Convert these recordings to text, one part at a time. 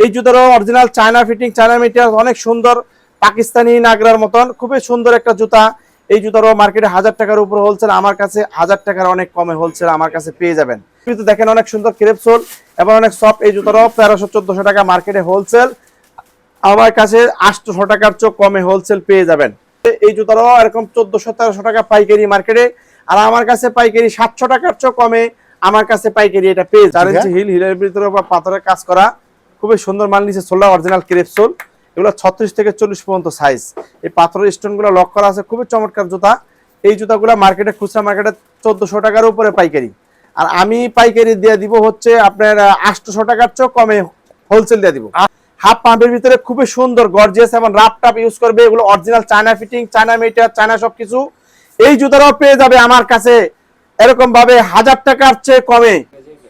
এই জুতারও original China fitting China material অনেক সুন্দর পাকিস্তানি নাগরার মতন খুবই সুন্দর একটা জুতা। এই জুতারও মার্কেটে হাজার টাকার উপর হোলসেল আমার কাছে হাজার টাকার অনেক কমে হোলসেল আমার কাছে পেয়ে যাবেন। কিন্তু দেখেন অনেক সুন্দর ক্রেপ সোল এবং অনেক সফট এই জুতারও তেরোশো চোদ্দশো টাকা মার্কেটে হোলসেল আমার কাছে আটশোশো টাকার চোখ কমে হোলসেল পেয়ে যাবেন। এই জুতারও এরকম চোদ্দশো তেরোশো টাকা পাইকারি মার্কেটে আর আমার কাছে পাইকারি সাতশো টাকার চোখ কমে আমার কাছে পাইকারি এটা পেয়ে যাবেন। হিল হিলের ভিতরে বা পাথরের কাজ করা খুবই সুন্দর মাল নিচে সোলা অরিজিনাল ক্রেপসোল এগুলো ছত্রিশ থেকে চল্লিশ পর্যন্ত সাইজ এই পাথরের স্টোনগুলো লক করা আছে, খুবই চমৎকার জুতা। এই জুতাগুলো মার্কেটে খুচরা মার্কেটে চোদ্দশো টাকার উপরে পাইকারি। আর আমি পাইকারি দিয়ে দিব হচ্ছে আপনার আটশোশো টাকার চেয়েও কমে হোলসেল দিয়ে দিব। হাফ পাম্পের ভিতরে খুবই সুন্দর গর্জিয়াস এবং রাফ টাপ ইউজ করবে। এগুলো original China fitting China meter China সবকিছু। এই জুতারাও পেয়ে যাবে আমার কাছে। এরকম ভাবে হাজার টাকার চেয়ে কমে।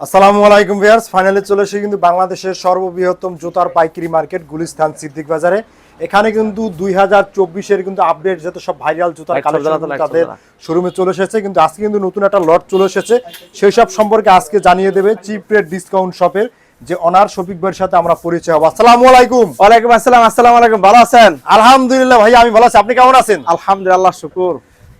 আসসালামু আলাইকুম ভিউয়ার্স। ফাইনালে চলে এসে কিন্তু বাংলাদেশের সর্ববৃহত্তম জুতার পাইকারি মার্কেট গুলিস্তান সিদ্দিক বাজারে। এখানে কিন্তু দুই হাজার চব্বিশের কিন্তু আপডেট যত সব ভাইরাল জুতার কালেকশন তাদের শোরুমে চলে এসেছে। কিন্তু আজকে কিন্তু নতুন একটা লট চলে এসেছে। সেই সব সম্পর্কে আজকে জানিয়ে দেবে চিপ রেট ডিসকাউন্ট শপের যে অনার শফিক ভাইয়ের সাথে আমরা পরিচয় হব। আসসালামু আলাইকুম। ওয়ালাইকুম আসসালাম আসসালামু আলাইকুম। ভালো আছেন? আলহামদুলিল্লাহ ভাই আমি ভালো আছি। আপনি কেমন আছেন? আলহামদুলিল্লাহ শুকুর।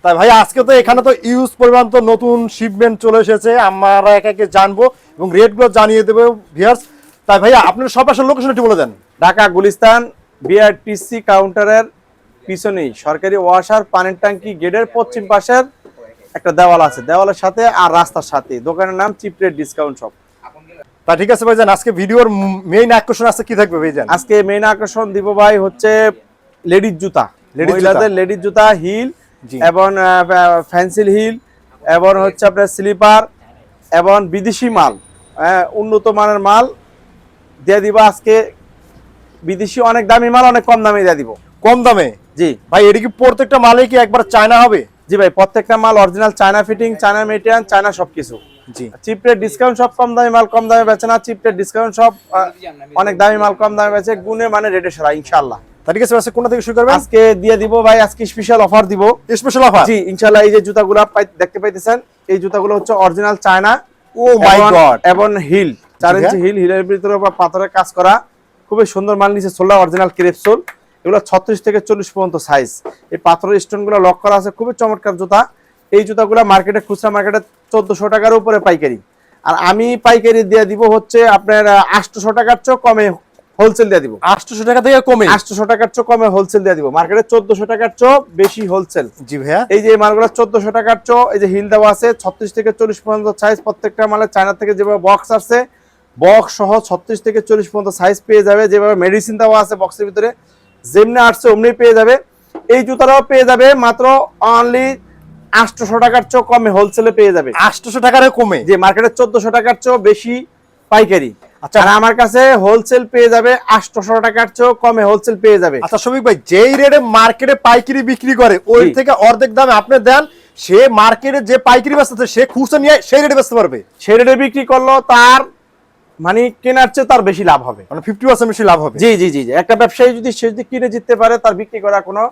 তাই ভাই আজকে তো এখানে তো ইউজ পরিমাণ তো নতুন শিপমেন্ট চলে এসেছে। আমরা একে একে জানব এবং রেটগুলো জানিয়ে দেবো ভিউয়ার্স তাই ভাইয়া আপনার সব লোকেশন একটু বলে দেন। ঢাকা গুলিস্তান বিআরটিসি কাউন্টারের পিছনেই সরকারি ওয়াসার পানির ট্যাঙ্কি গেটের পশ্চিম পাশের একটা দেওয়াল আছে। দেওয়ালের সাথে আর রাস্তার সাথে। দোকানের নাম চিপ রেট ডিসকাউন্ট শপ তা ঠিক আছে ভাইজান আজকে ভিডিওর মেইন আকর্ষণ আছে কি থাকবে ভাইজান? আজকে মেইন আকর্ষণ দিব ভাই হচ্ছে লেডিস জুতা। মহিলাদের লেডিস জুতা হিল। এবং ফ্যান্সিল হিল এবং হচ্ছে আপনার স্লিপার এবং বিদেশি মাল হ্যাঁ, উন্নত মানের মাল দিয়ে দিব আজকে। বিদেশি অনেক দামি মাল অনেক কম দামে দিয়ে দিব। কম দামে? জি। ভাই এটি কি প্রত্যেকটা মালে কি একবার চায়না হবে? জি ভাই প্রত্যেকটা মাল original China fitting China material China সবকিছু। জি। চিপ রেট ডিসকাউন্ট সব কম দামি মাল কম দামে বেচে না। চিপ রেট ডিসকাউন্ট সব অনেক দামি মাল কম দামে বেচে গুণে মানে রেটে সেরা ইনশাআল্লাহ। তা ঠিক আছে আজকে কোনটা থেকে শুরু করবেন? আজকে দিয়ে দিব ভাই আজকে স্পেশাল অফার দিব। স্পেশাল অফার জি ইনশাআল্লাহ এই যে জুতাগুলো দেখতে পাইতেছেন এই জুতাগুলো হচ্ছে original China. Oh my God এবং হিল চার ইঞ্চি হিল হিলের ভিতরে পাথরের কাজ করা খুবই সুন্দর মাল নিচে সোলা অরিজিনাল ক্রেপসোল এগুলো ছত্রিশ থেকে চল্লিশ পর্যন্ত সাইজ এই পাথরের স্টোনগুলো লক করা আছে খুবই চমৎকার জুতা। এই জুতাগুলো মার্কেটে খুচরা মার্কেটে চোদ্দশো টাকার উপরে পাইকারি। আর আমি পাইকারি দিয়ে দিব হচ্ছে আপনার আটশোশো টাকার চেয়েও কমে হোলসেল দিয়ে দিব। আটশোশো টাকা থেকে কমে। আটশোশো টাকার চেয়েও কমে হোলসেল দিয়ে দিব। মার্কেটে চোদ্দশো টাকার চেয়েও বেশি হোলসেল জি ভাইয়া। এই যে মালগুলো চোদ্দশো টাকার চো এই যে হিল দেওয়া আছে ছত্রিশ থেকে চল্লিশ পর্যন্ত সাইজ প্রত্যেকটা মালে চায়না থেকে যেভাবে বক্স আসছে বক্স সহ ছত্রিশ থেকে চল্লিশ পর্যন্ত সাইজ পেয়ে যাবে যেভাবে মেডিসিন দেওয়া আছে বক্সের ভিতরে যেমনি আসছে অমনি পেয়ে যাবে। এই জুতাটাও পেয়ে যাবে মাত্র অনলি আটশোশো টাকার চো কমে হোলসেলে পেয়ে যাবে। আটশোশো টাকার কমে। যে মার্কেটে চোদ্দশো টাকার চেয়েও বেশি পাইকারি। আচ্ছা। আর আমার কাছে হোলসেল পেয়ে যাবে আটশোশো টাকার চেয়েও কমে হোলসেল পেয়ে যাবে। আচ্ছা ভাই যেই রেটে মার্কেটে পাইকারি বিক্রি করে ওই থেকে অর্ধেক দামে আপনি দেন সে মার্কেটে যে পাইকারি বেচতেছে সে খুচরা নিয়ে সেই রেটে বেচতে পারবে। সে রেটে বিক্রি করল তার মানে কেনার চেয়ে তার বেশি লাভ হবে। মানে ফিফটি পার্সেন্ট বেশি লাভ হবে। জি জি জি জি। একটা ব্যবসায়ী যদি সে যদি কিনে জিততে পারে তার বিক্রি করা কোনো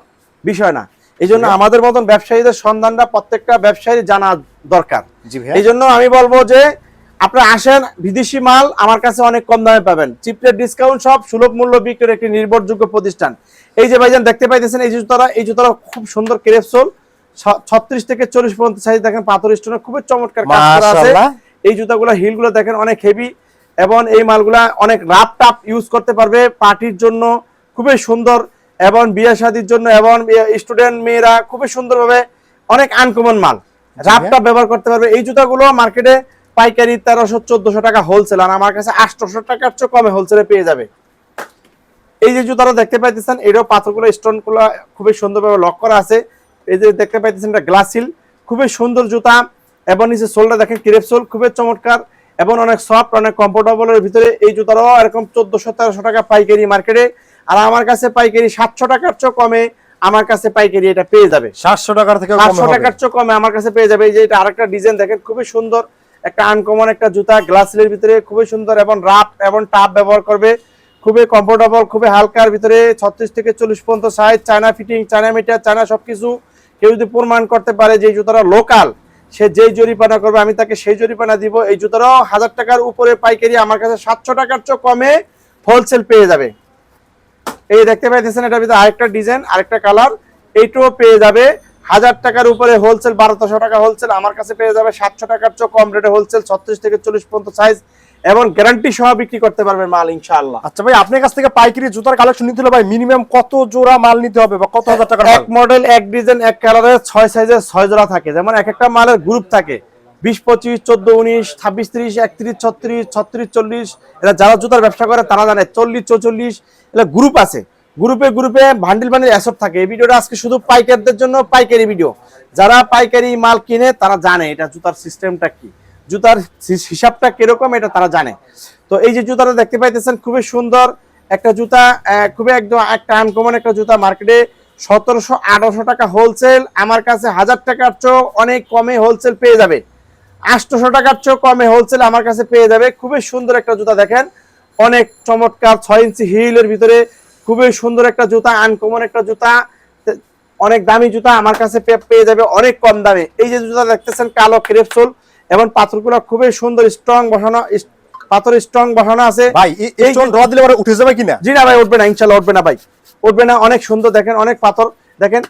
বিষয় না। এই জন্য আমাদের মতন ব্যবসায়ীদের সন্ধানটা প্রত্যেকটা ব্যবসায়ী জানা দরকার। এই জন্য আমি বলব যে আপনারা আসেন বিদেশি মাল আমার কাছে অনেক কম দামে পাবেন। চিপলেট ডিসকাউন্ট সব সুলভ মূল্য বিক্রির একটি নির্ভরযোগ্য প্রতিষ্ঠান। এই যে ভাইজান দেখতে পাইতেছেন এই জুতোরা এই জুতোরা খুব সুন্দর ক্রেপসোল ছত্রিশ থেকে চল্লিশ পর্যন্ত সাইজ দেখেন পাথর স্টোনের খুবই চমৎকার কাজ করা আছে। এই জুতাগুলো হিলগুলো দেখেন অনেক হেভি এবং এই মালগুলা অনেক রাপ টাপ ইউজ করতে পারবে পার্টির জন্য খুবই সুন্দর এবং বিয়ে শাদির জন্য এবং স্টুডেন্ট মেয়েরা খুবই সুন্দরভাবে অনেক আনকমন মাল। রাপ টাপ ব্যবহার করতে পারবে। এই জুতাগুলো মার্কেটে পাইকারি তেরোশো চোদ্দশো টাকা হোলসেল আর আমার কাছে আটশোশো টাকার চেয়ে কমে হোলসেলে পেয়ে যাবে। এই যে জুতাটা দেখতে পাইতেছেন এটাও পাথরগুলো স্টোনগুলো খুবই সুন্দরভাবে লক করা আছে। এই যে দেখতে পাইতেছেন এটা গ্লাস হিল খুবই সুন্দর জুতা। এবং নিচে সোলটা দেখেন ক্রেপ সোল খুবই চমৎকার এবং অনেক সফট অনেক কমফোর্টেবলের ভিতরে এই জুতারও এরকম চোদ্দশো তেরোশো টাকা পাইকারি মার্কেটে আর আমার কাছে পাইকারি সাতশো টাকার চেয়ে কমে আমার কাছে পাইকারি এটা পেয়ে যাবে। সাতশো টাকার থেকে সাতশো টাকার চেয়ে কমে আমার কাছে পেয়ে যাবে। এই যে এটা আরেকটা ডিজাইন দেখেন খুবই সুন্দর। একটা আনকমন একটা জুতা গ্লাসের ভিতরে খুবই সুন্দর এবং রাফ এবং টাপ ব্যবহার করবে। খুবই কমফোর্টেবল খুবই হালকার ভিতরে ছত্রিশ থেকে চল্লিশ পর্যন্ত size China fitting China meter China সবকিছু কেউ যদি প্রমাণ করতে পারে যে জুতাটা লোকাল সে যেই জরিপানা করবে, আমি তাকে সেই জরিপানা দিব। এই জুতাটাও হাজার টাকার উপরে পাইকারি, আমার কাছে সাতশো টাকার চেয়ে কমে হোলসেল পেয়ে যাবে। এই দেখতে পাইতেছেন এটার ভিতরে আরেকটা ডিজাইন আরেকটা কালার এইটাও পেয়ে যাবে। হাজার টাকার উপরে হোলসেল বারোশো টাকা হোলসেল আমার কাছে পেয়ে যাবে সাতশো টাকার চেয়ে কম রেটে হোলসেল ছত্রিশ থেকে চল্লিশ পর্যন্ত সাইজ এবং গ্যারান্টি সহ বিক্রি করতে পারবেন মাল ইনশাআল্লাহ। আচ্ছা ভাই আপনার কাছ থেকে পাইকারি জুতার কালেকশন নিতে হলে ভাই মিনিমাম কত জোড়া মাল নিতে হবে বা কত হাজার টাকা এক মডেল এক ডিজাইন এক কালারের ছয় সাইজের ছয় জোড়া থাকে। যেমন এক একটা মালের গ্রুপ থাকে। বিশ পঁচিশ চোদ্দ উনিশ ছাব্বিশ ত্রিশ একত্রিশ ছত্রিশ ছত্রিশ চল্লিশ এরা যারা জুতার ব্যবসা করে তারা জানে চল্লিশ চৌচল্লিশ এটা গ্রুপ আছে। গ্রুপে গ্রুপে বান্ডিল বান্ডিল অ্যাসব থাকে। এই ভিডিওটা আজকে শুধু পাইকারদের জন্য পাইকারি ভিডিও। যারা পাইকারি মাল কিনে, তারা জানে এটা জুতার সিস্টেমটা কি। জুতার হিসাবটা কীরকম, এটা তারা জানে। তো এই যে জুতাটা দেখতে পাইতেছেন, খুবই সুন্দর একটা জুতা খুবই একদম একটা আনকমন একটা জুতা মার্কেটে সতেরোশো আঠারোশো টাকা হোলসেল আমার কাছে হাজার টাকার চেয়েও অনেক কমে হোলসেল পেয়ে যাবে। আটশোশো টাকার চেয়েও কমে হোলসেল আমার কাছে পেয়ে যাবে। খুবই সুন্দর একটা জুতা দেখেন। অনেক চমৎকার ছয় ইঞ্চি হিলের ভিতরে খুবই সুন্দর একটা জুতা আনকমন একটা জুতা। অনেক দামি জুতা আমার কাছে পেয়ে যাবে অনেক কম দামে। এই যে জুতা দেখতেছেন কালো ক্রেপসোল এবং পাথরগুলো খুবই সুন্দর স্ট্রং বসানো পাথর স্ট্রং বসানো আছে। ভাই এই স্টোন র দিলে পরে উঠে যাবে কিনা? জি না ভাই উঠবে না ইনশাল্লাহ উঠবে না ভাই। উঠবে না অনেক সুন্দর দেখেন অনেক পাথর। দেখেন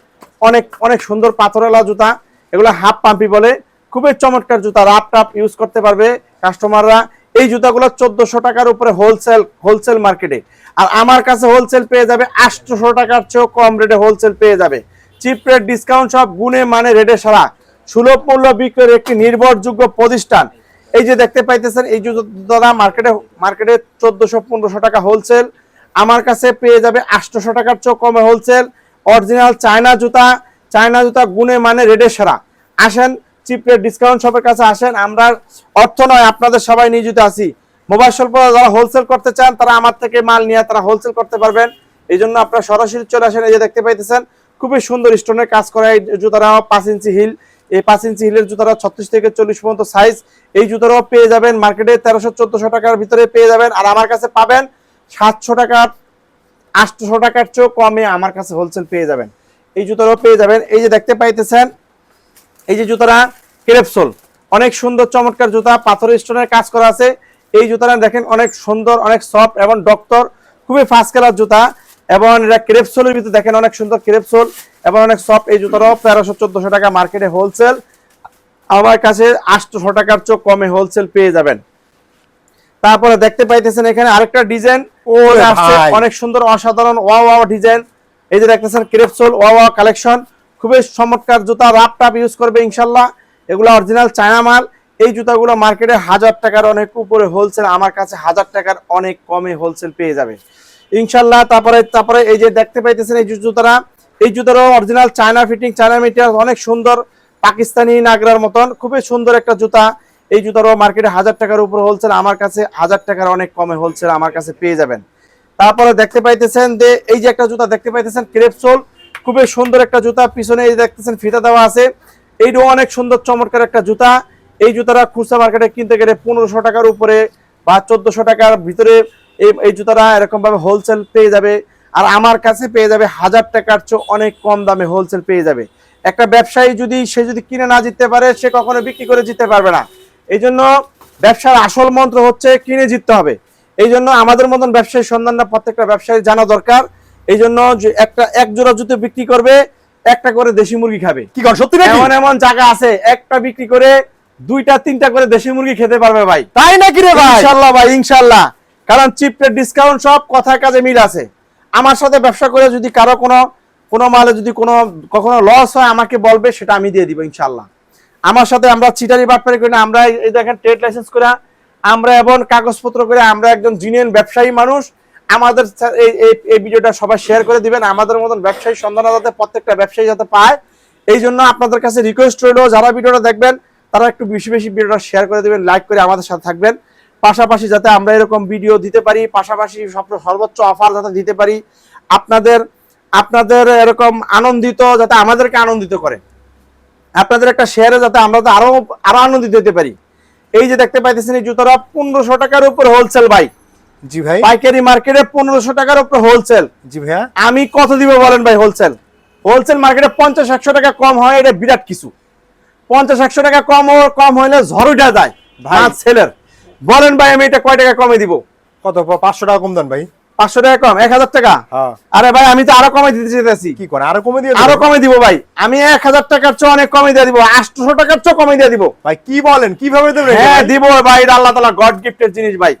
অনেক অনেক সুন্দর পাথরেলা জুতা। এগুলো হাফ পাম্পি বলে। খুবই চমৎকার জুতা রাপ টাপ ইউজ করতে পারবে কাস্টমাররা এই জুতাগুলো চোদ্দশো টাকার উপরে হোলসেল হোলসেল মার্কেটে আর আমার কাছে হোলসেল পেয়ে যাবে আটশোশো টাকার চেয়েও কম রেটে হোলসেল পেয়ে যাবে। চিপ রেট ডিসকাউন্ট সব গুণে মানে রেটে সারা। সুলভ মূল্য বিক্রয়ের একটি নির্ভরযোগ্য প্রতিষ্ঠান। এই যে দেখতে পাইতেছেন, এই জুতা মার্কেটে মার্কেটে চোদ্দশো, পনেরোশো টাকা হোলসেল আমার কাছে পেয়ে যাবে আটশোশো টাকার চেয়েও কমে হোলসেল অরিজিনাল চায়না জুতা চায়না জুতা গুণে মানে রেডে সেরা। আসেন চিপের ডিসকাউন্ট শপের কাছে আসেন। আমরা অর্থ নয়, আপনাদের সবাই নিয়োজিত আছি। মোবাইল শিল্প যারা হোলসেল করতে চান, তারা আমার থেকে মাল নিয়ে তারা হোলসেল করতে পারবেন। এই জন্য আপনারা সরাসরি চলে আসেন, এই যে দেখতে পাইতেছেন, খুবই সুন্দর স্টোনের কাজ করা এই জুতারা পাঁচ ইঞ্চি হিল এই পাঁচ ইঞ্চি হিলের জুতারা ছত্রিশ থেকে চল্লিশ পর্যন্ত সাইজ এই জুতারাও পেয়ে যাবেন মার্কেটে তেরোশো, চোদ্দশো টাকার ভিতরে পেয়ে যাবেন। আর আমার কাছে পাবেন সাতশো টাকার আটশোশো টাকার চেয়েও কমে আমার কাছে হোলসেল পেয়ে যাবেন। এই জুতারাও পেয়ে যাবেন। এই যে দেখতে পাইতেছেন এই যে জুতারা ক্রেপসোল অনেক সুন্দর চমৎকার জুতা পাথর স্টোনের কাজ করা আছে। এই জুতাটা দেখেন অনেক সুন্দর অনেক সফট এবং ডক্টর খুবই ফার্স্ট কালার জুতা এবং এটা ক্রেপসোলের ভিতরে দেখেন অনেক সুন্দর ক্রেপসোল এবং অনেক সফট। এই জুতাটাও তেরোশো চোদ্দশো টাকা মার্কেটে হোলসেল আমার কাছে আটশোশো টাকার চোখ কমে হোলসেল পেয়ে যাবেন। তারপরে দেখতে পাইতেছেন এখানে আরেকটা ডিজাইন ভাই। অনেক সুন্দর অসাধারণ ওয়া ওয়া ডিজাইন। এই যে দেখতেছেন ক্রেপসোল ওয়া ওয়া কালেকশন খুবই চমৎকার জুতা রাপ টাপ ইউজ করবে ইনশাল্লাহ এগুলো অরিজিনাল চায়না মাল। এই জুতাগুলো মার্কেটে হাজার টাকার অনেক উপরে হোলসেল আমার কাছে হাজার টাকার অনেক কমে হোলসেল পেয়ে যাবে। ইনশাল্লাহ তারপরে তারপরে এই যে দেখতে পাইতেছেন এই জুতারা, এই জুতারও original China fitting China material অনেক সুন্দর পাকিস্তানি নাগরার মতন, খুবই সুন্দর একটা জুতা। এই জুতারও মার্কেটে হাজার টাকার উপর হোলসেল আমার কাছে হাজার টাকার অনেক কমে হোলসেল আমার কাছে পেয়ে যাবেন। তারপরে দেখতে পাইতেছেন যে, এই যে একটা জুতা দেখতে পাইতেছেন ক্রেপসোল খুবই সুন্দর একটা জুতা, পিছনে এই দেখতেছেন ফিতা দেওয়া আছে। এইটাও অনেক সুন্দর, চমৎকার একটা জুতা। এই জুতাটা খুচরা মার্কেটে কিনতে গেলে পনেরোশো টাকার উপরে বা চোদ্দশো টাকার ভিতরে এই এই জুতাটা এরকম ভাবে হোলসেল পেয়ে যাবে। আর আমার কাছে পেয়ে যাবে হাজার টাকার চেয়ে অনেক কম দামে হোলসেল পেয়ে যাবে। একটা ব্যবসায়ী যদি, সে যদি কিনে না জিততে পারে, সে কখনো বিক্রি করে জিততে পারবে না। এই জন্য ব্যবসার আসল মন্ত্র হচ্ছে কিনে জিততে হবে। এই জন্য আমাদের মতন ব্যবসায়ী সন্ধানটা প্রত্যেকটা ব্যবসায়ী জানা দরকার। এই জন্য একটা এক জোড়া জুতো বিক্রি করবে একটা করে দেশি মুরগি খাবে। কি কর সত্যি এমন এমন জায়গা আছে একটা বিক্রি করে দুইটা তিনটা করে দেশি মুরগি খেতে পারবে ভাই। তাই নাকি রে ভাই? ইনশাল্লাহ ভাই ইনশাল্লাহ। কারণ চিপ রেট ডিসকাউন্ট সব কথায় কাজে মিল আছে। আমার সাথে ব্যবসা করে যদি কারও কোনো কোনো মালে যদি কোনো কখনো লস হয় আমাকে বলবে সেটা আমি দিয়ে দিব ইনশাল্লাহ। আমার সাথে আমরা চিটারি বাটপারি করি না আমরা এই দেখেন ট্রেড লাইসেন্স করে আমরা এবং কাগজপত্র করে আমরা একজন জিনিয়ান ব্যবসায়ী মানুষ আমাদের এই ভিডিওটা সবাই শেয়ার করে দিবেন। আমাদের মতন ব্যবসায়ী সন্ধান যাতে প্রত্যেকটা ব্যবসায়ী যাতে পায়। এই জন্য আপনাদের কাছে রিকোয়েস্ট রইল, যারা ভিডিওটা দেখবেন, তারা একটু বেশি বেশি ভিডিওটা শেয়ার করে দিবেন লাইক করে আমাদের সাথে থাকবেন। পাশাপাশি যাতে আমরা এরকম ভিডিও দিতে পারি, পাশাপাশি সব- সর্বোচ্চ অফার যাতে দিতে পারি, আপনাদের আপনাদের এরকম আনন্দিত যাতে আমাদেরকে আনন্দিত করে। আপনাদের একটা শেয়ারে যাতে আমরা তো আরও আরও আনন্দিত হতে পারি। এই যে দেখতে পাইতেছেন এই জুতোটা পনেরোশো টাকার উপর হোলসেল ভাই জি ভাই। পাইকারি মার্কেটে পনেরোশো টাকার উপর হোলসেল জি ভাইয়া। আমি কত দিব বলেন ভাই হোলসেল হোলসেল মার্কেটে পঞ্চাশ একশো টাকা কম হয় এটা বিরাট কিছু। পঞ্চাশ একশো টাকা কম ও- কম হইলে ঝড় উঠা যায় ভাই। ভাই ছেলের। বলেন ভাই আমি এটা কয় টাকা কমে দিব? কত পাঁচশো টাকা কম দেন ভাই। পাঁচশো টাকা কম এক হাজার টাকা? হ্যাঁ। আরে ভাই আমি তো আরও কমে দিতে চাইতেছি। কি করে আরও কমে দিয়ে আরও? কমে দিব ভাই। আমি এক হাজার টাকার চেয়ে অনেক কমে দিয়ে দিব। আটশো টাকার চেয়ে কমে দিয়ে দিব। ভাই কি বলেন? কীভাবে দেবেন হ্যাঁ দিব ভাই এটা আল্লাহ তালা গড গিফটের জিনিস ভাই।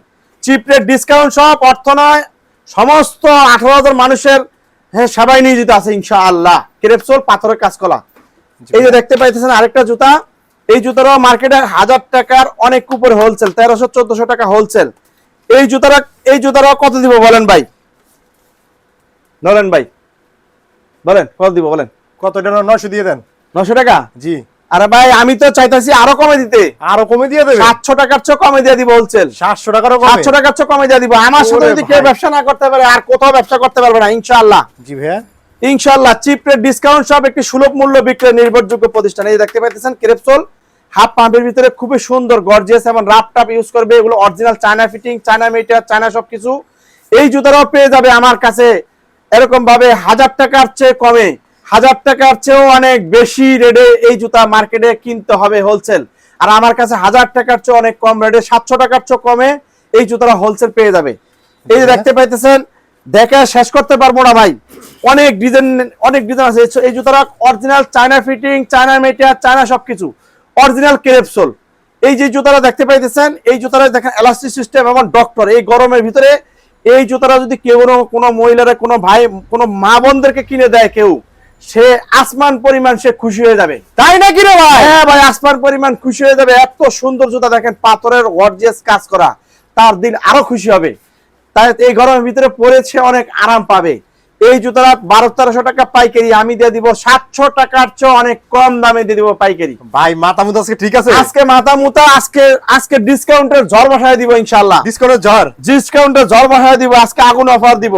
চিপ রেট ডিসকাউন্ট সব অর্থ নয় সমস্ত আঠারো হাজার মানুষের হ্যাঁ সবাই নিয়োজিত আছে ইনশাআল্লাহ। ক্রেপসোল পাথরের কাজকলা এই যে দেখতে পাইতেছেন আরেকটা জুতা। এই জুতারও মার্কেটে হাজার টাকার অনেক উপরে হোলসেল তেরোশো চোদ্দশো টাকা হোলসেল এই জুতারা এই জুতারও কত দিব বলেন ভাই? বলেন ভাই। বলেন কত দিব বলেন? কত? নয়শো দিয়ে দেন। নশো টাকা? জি। আরে ভাই আমি তো চাইতেছি আরও কমে দিতে। আরও কমে দিয়ে দেবেন সাতশো টাকার চেয়ে কমে দিয়ে দিব হোলসেল সাতশো সাতশো টাকার চেয়ে কমে দিয়ে দিব। আমার সাথে যদি কেউ ব্যবসা না করতে পারে আর কোথাও ব্যবসা করতে পারবে না ইনশাআল্লাহ। জি ভাইয়া। চিপ রেট ডিসকাউন্ট সব একটি সুলভ মূল্য বিক্রয় নির্ভরযোগ্য প্রতিষ্ঠান। এই দেখতে পাইতেছেন ক্রেপসোল হাফ পাম্পের ভিতরে খুবই সুন্দর গর্জিয়াস এবং রাফ টাপ ইউজ করবে। এগুলো original China fitting China meter China সবকিছু। এই জুতারাও পেয়ে যাবে আমার কাছে। এরকম ভাবে হাজার টাকার চেয়ে কমে। হাজার টাকার চেয়েও অনেক বেশি রেটে এই জুতা মার্কেটে কিনতে হবে হোলসেল আর আমার কাছে হাজার টাকার চেয়ে অনেক কম রেটে সাতশো টাকার চেয়ে কমে এই জুতারা হোলসেল পেয়ে যাবে। এই যে দেখতে পাইতেছেন দেখে শেষ করতে পারব না ভাই। অনেক ডিজাইন অনেক ডিজাইন আছে। এই- জুতারা original China fitting China material China সবকিছু। অরিজিনাল কেরেপসোল এই যে জুতাটা দেখতে পাইতেছেন এই জুতারা দেখেন এলাস্টিক সিস্টেম এবং ডক্টর এই গরমের ভিতরে এই জুতারা যদি কেউ কোনো মহিলারা কোনো ভাই কোনো মা বোনদেরকে কিনে দেয় কেউ সে আসমান পরিমাণ সে খুশি হয়ে যাবে। তাই নাকি রে ভাই? হ্যাঁ ভাই আসমান পরিমাণ খুশি হয়ে যাবে। এত সুন্দর জুতা দেখেন পাথরের গর্জিয়াস কাজ করা। তার দিন আরও খুশি হবে। তাই এই গরমের ভিতরে পরেছে অনেক আরাম পাবে। এই জুতাটা বারো তেরোশো টাকা পাইকারি আমি দিয়ে দিব সাতশো টাকার চেয়ে অনেক কম দামে দিয়ে দিব পাইকারি। ভাই মাথা মুথা আজকে ঠিক আছে? আজকে মাথা মুতা আজকে আজকে ডিসকাউন্টের ঝড় বসায় দিব ইনশাল্লাহ ডিসকাউন্টের ঝড়? ডিসকাউন্টের ঝড় বসায় দিব আজকে আগুন অফার দিব।